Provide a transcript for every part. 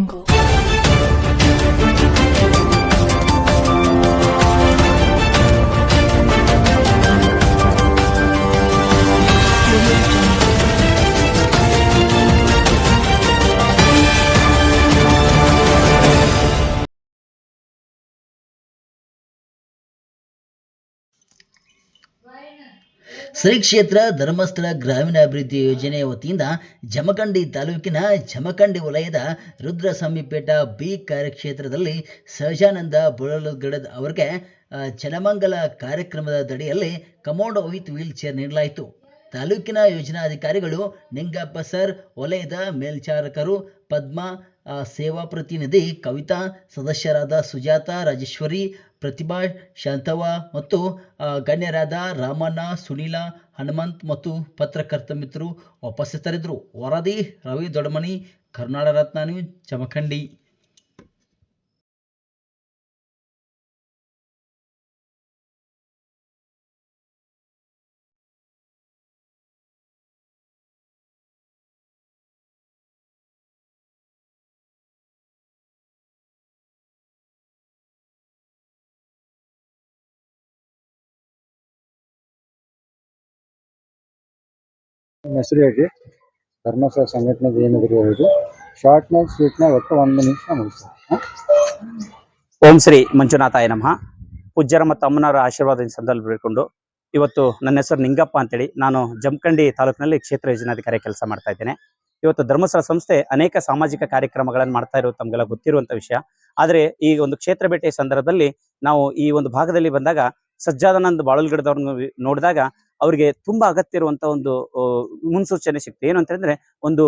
jungle. Right now. Shri ಕ್ಷೇತ್ರ ಧರ್ಮಸ್ಥಳ ಗ್ರಾಮೀಣಾಭಿವೃದ್ಧಿ ಯೋಜನೆ ವತಿಯಿಂದ ಜಮಖಂಡಿ ತಾಲೂಕಿನ ಜಮಖಂಡಿ ವಲಯದ ರುದ್ರ ಸಮೀಪೇಟ ಬಿ ಕಾರ್ಯಕ್ಷೇತ್ರದಲ್ಲಿ ಸಹಜಾನಂದ ಬುಳಲುಗಡದ್ ಅವರಿಗೆ ಚಲಮಂಗಲ ಕಾರ್ಯಕ್ರಮದ ದಡಿಯಲ್ಲಿ ಕಮೋಡೋ ವಿತ್ ವೀಲ್ ಚೇರ್ ನೀಡಲಾಯಿತು. ತಾಲೂಕಿನ ಯೋಜನಾಧಿಕಾರಿಗಳು ನಿಂಗಪ್ಪ ಸರ್, ವಲಯದ ಮೇಲ್ಚಾರಕರು ಪದ್ಮಾ ಸೇವಾ ಪ್ರತಿನಿಧಿ ಕವಿತಾ, ಸದಸ್ಯರಾದ ಸುಜಾತ, ರಾಜೇಶ್ವರಿ, ಪ್ರತಿಭಾ, ಶಾಂತವ್ವ ಮತ್ತು ಗಣ್ಯರಾದ ರಾಮಣ್ಣ, ಸುನೀಲ, ಹನುಮಂತ್ ಮತ್ತು ಪತ್ರಕರ್ತ ಮಿತ್ರರು ಉಪಸ್ಥಿತರಿದ್ದರು. ವರದಿ, ರವಿ ದೊಡಮನಿ ಕರ್ನಾಟಕ ರತ್ನ ಜಮಖಂಡಿ ನಿಮ್ಮ ಹೆಸರು ಹೇಳಿ ಧರ್ಮಸ್ಥಳ ಸಂಘಟನೆದು ಏನಿದ್ರು ಹೇಳಿ. ಶಾರ್ಟ್ನಾಗ ಸ್ವೀಟ್ನಾಗ ಒಟ್ಟು ಒಂದು ನಿಮಿಷ ಮುಗಿಸ್ತಾರೆ ಓಂ ಶ್ರೀ ಮಂಜುನಾಥಾಯ ನಮಃ. ಪೂಜ್ಯರ ಮತ್ತು ಅಮ್ಮನವರ ಆಶೀರ್ವಾದ ಸಂದರ್ಭ ಬೇಡ್ಕೊಂಡು ಇವತ್ತು ನನ್ನ ಹೆಸರು ನಿಂಗಪ್ಪ ಅಂತೇಳಿ ನಾನು ಜಮಖಂಡಿ ತಾಲೂಕಿನಲ್ಲಿ ಕ್ಷೇತ್ರ ಯೋಜನಾಧಿಕಾರಿ ಕೆಲಸ ಮಾಡ್ತಾ ಇದ್ದೇನೆ. ಇವತ್ತು ಧರ್ಮಸ್ಥಳ ಸಂಸ್ಥೆ ಅನೇಕ ಸಾಮಾಜಿಕ ಕಾರ್ಯಕ್ರಮಗಳನ್ನು ಮಾಡ್ತಾ ಇರೋದು ತಮಗೆಲ್ಲ ಗೊತ್ತಿರುವಂತ ವಿಷಯ. ಆದರೆ ಈ ಒಂದು ಕ್ಷೇತ್ರ ಭೇಟಿಯ ಸಂದರ್ಭದಲ್ಲಿ ನಾವು ಈ ಒಂದು ಭಾಗದಲ್ಲಿ ಬಂದಾಗ ಸಜ್ಜಾದಾನಂದ್ ಬಾಳಲ್ಗಡದವ್ರನ್ನ ನೋಡಿದಾಗ ಅವರಿಗೆ ತುಂಬಾ ಅಗತ್ಯ ಇರುವಂತ ಒಂದು ಮುನ್ಸೂಚನೆ ಸಿಕ್ತು ಏನು ಅಂತಂದ್ರೆ, ಒಂದು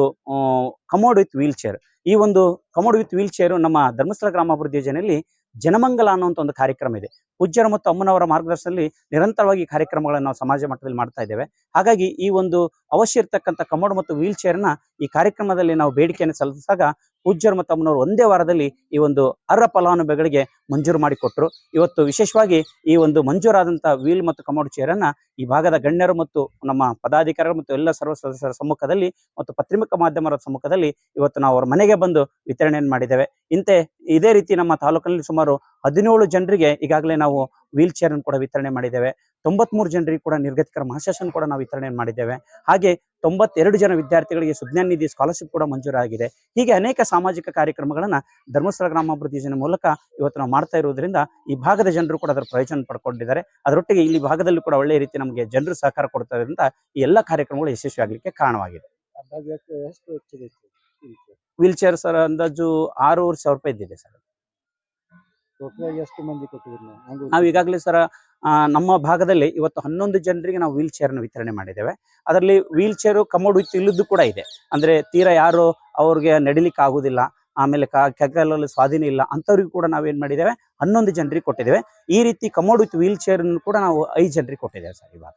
ಕಮೋಡ್ ವಿತ್ ವೀಲ್ ಚೇರ್. ಈ ಒಂದು ಕಮೋಡ್ ವಿತ್ ವೀಲ್ ಚೇರ್ ನಮ್ಮ ಧರ್ಮಸ್ಥಳ ಗ್ರಾಮಾಭಿವೃದ್ಧಿ ಯೋಜನೆಯಲ್ಲಿ ಜನಮಂಗಲ ಅನ್ನುವಂಥ ಒಂದು ಕಾರ್ಯಕ್ರಮ ಇದೆ. ಪೂಜ್ಯರು ಮತ್ತು ಅಮ್ಮನವರ ಮಾರ್ಗದರ್ಶನದಲ್ಲಿ ನಿರಂತರವಾಗಿ ಕಾರ್ಯಕ್ರಮಗಳನ್ನು ನಾವು ಸಮಾಜ ಮಟ್ಟದಲ್ಲಿ ಮಾಡ್ತಾ ಇದ್ದೇವೆ. ಹಾಗಾಗಿ ಈ ಒಂದು ಅವಶ್ಯ ಇರ್ತಕ್ಕಂಥ ಕಮೋಡ್ ಮತ್ತು ವೀಲ್ ಚೇರ್ನ ಈ ಕಾರ್ಯಕ್ರಮದಲ್ಲಿ ನಾವು ಬೇಡಿಕೆಯನ್ನು ಸಲ್ಲಿಸಿದಾಗ ಪೂಜ್ಯರು ಮತ್ತು ಅಮ್ಮನವರು ಒಂದೇ ವಾರದಲ್ಲಿ ಈ ಒಂದು ಅರ್ಹ ಫಲಾನುಭವಿಗಳಿಗೆ ಮಂಜೂರು ಮಾಡಿಕೊಟ್ರು. ಇವತ್ತು ವಿಶೇಷವಾಗಿ ಈ ಒಂದು ಮಂಜೂರಾದಂಥ ವೀಲ್ ಮತ್ತು ಕಮೋಡ್ ಚೇರನ್ನ ಈ ಭಾಗದ ಗಣ್ಯರು ಮತ್ತು ನಮ್ಮ ಪದಾಧಿಕಾರಿಗಳು ಮತ್ತು ಎಲ್ಲ ಸರ್ವ ಸದಸ್ಯರ ಸಮ್ಮುಖದಲ್ಲಿ ಮತ್ತು ಪತ್ರಿಕಾ ಮಾಧ್ಯಮರ ಸಮ್ಮುಖದಲ್ಲಿ ಇವತ್ತು ನಾವು ಅವರ ಮನೆಗೆ ಬಂದು ವಿತರಣೆಯನ್ನು ಮಾಡಿದ್ದೇವೆ. ಇಂತೆ ಇದೇ ರೀತಿ ನಮ್ಮ ತಾಲೂಕಿನಲ್ಲಿ ಸುಮಾರು ಹದಿನೇಳು ಜನರಿಗೆ ಈಗಾಗಲೇ ನಾವು ವೀಲ್ ಚೇರ್ ಕೂಡ ವಿತರಣೆ ಮಾಡಿದ್ದೇವೆ. ತೊಂಬತ್ಮೂರು ಜನರಿಗೆ ಕೂಡ ನಿರ್ಗತಿಕರ ಮಹಾಶಾಸನ ಕೂಡ ನಾವು ವಿತರಣೆ ಮಾಡಿದ್ದೇವೆ. ಹಾಗೆ ತೊಂಬತ್ತೆರಡು ಜನ ವಿದ್ಯಾರ್ಥಿಗಳಿಗೆ ಸುಜ್ಞಾನ ನಿಧಿ ಸ್ಕಾಲರ್ಶಿಪ್ ಕೂಡ ಮಂಜೂರಾಗಿದೆ. ಹೀಗೆ ಅನೇಕ ಸಾಮಾಜಿಕ ಕಾರ್ಯಕ್ರಮಗಳನ್ನ ಧರ್ಮಸ್ಥಳ ಗ್ರಾಮಾಭಿವೃದ್ಧಿ ಯೋಜನೆ ಮೂಲಕ ಇವತ್ತು ನಾವು ಮಾಡ್ತಾ ಇರುವುದರಿಂದ ಈ ಭಾಗದ ಜನರು ಕೂಡ ಅದರ ಪ್ರಯೋಜನ ಪಡ್ಕೊಂಡಿದ್ದಾರೆ. ಅದರೊಟ್ಟಿಗೆ ಇಲ್ಲಿ ಭಾಗದಲ್ಲಿ ಕೂಡ ಒಳ್ಳೆಯ ರೀತಿ ನಮಗೆ ಜನರು ಸಹಕಾರ ಕೊಡ್ತಾ ಇರೋದ್ರಿಂದ ಈ ಎಲ್ಲ ಕಾರ್ಯಕ್ರಮಗಳು ಯಶಸ್ವಿ ಆಗಲಿಕ್ಕೆ ಕಾರಣವಾಗಿದೆ ವೀಲ್ ಚೇರ್ ಸರ್ ಅಂದಾಜು ಆರೂವರೆ ಸಾವಿರ ರೂಪಾಯಿ ಇದ್ದಿದೆ ಸರ್. ಎಷ್ಟು ಮಂದಿ ಕೊಟ್ಟಿದ್ರಿ ನೀವು? ನಾವು ಈಗಾಗಲೇ ಸರ್ ನಮ್ಮ ಭಾಗದಲ್ಲಿ ಇವತ್ತು ಹನ್ನೊಂದು ಜನರಿಗೆ ನಾವು ವೀಲ್ ಚೇರ್ನ ವಿತರಣೆ ಮಾಡಿದ್ದೇವೆ. ಅದರಲ್ಲಿ ವೀಲ್ ಚೇರು ಕಮೋಡ್ ವಿತ್ ಇಲ್ಲದ್ದು ಕೂಡ ಇದೆ. ಅಂದ್ರೆ ತೀರಾ ಯಾರು ಅವ್ರಿಗೆ ನಡಿಲಿಕ್ಕೆ ಆಗುದಿಲ್ಲ, ಆಮೇಲೆ ಕಾ ಕೈಕಾಲಲ್ಲಿ ಸ್ವಾಧೀನ ಇಲ್ಲ, ಅಂಥವ್ರಿಗೂ ಕೂಡ ನಾವೇನ್ ಮಾಡಿದ್ದೇವೆ, ಹನ್ನೊಂದು ಜನರಿಗೆ ಕೊಟ್ಟಿದ್ದೇವೆ. ಈ ರೀತಿ ಕಮೋಡ್ ವಿತ್ ವೀಲ್ ಚೇರ್ ಕೂಡ ನಾವು ಐದು ಜನರಿಗೆ ಕೊಟ್ಟಿದ್ದೇವೆ ಸರ್ ಇವಾಗ